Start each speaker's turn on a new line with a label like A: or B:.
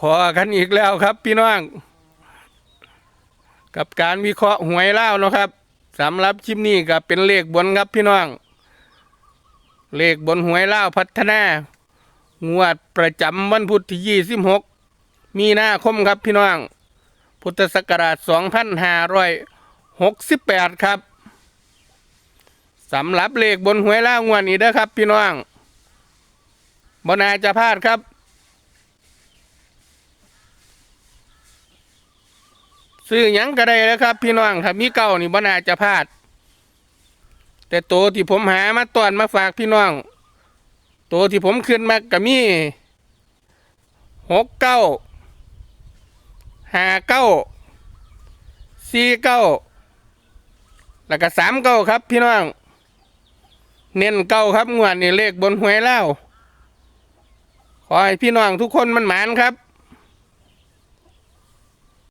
A: พอกันอีกแล้วครับ พี่น้อง กับการวิเคราะห์หวยเล่าเนาะครับสำหรับคลิปนี้ก็เป็นเลขบนครับพี่น้อง เลขบนหวยเล่าพัฒนางวดประจำวันพุธที่ 26 มีนาคมครับพี่น้อง พุทธศักราช 2568 ครับสำหรับเลขบนหวยเล่าวงวดนี้เด้อครับ พี่น้องบนาจะพลาดครับ ซื้อหยังก็ได้แล้วครับ พี่น้องครับมีเก้านี่บ่น่าจะพลาด แต่โตวที่ผมหามาตอนมาฝากพี่น้องโตวที่ผมขึ้นมาก็มีหกเก้าห้าเก้าสี่เก้าแล้วก็สามเก้าครับ พี่น้อง เน้นเก้าครับงวดนี่เลขบนหวยเล่าวขอให้พี่น้องทุกคนมันหมานครับ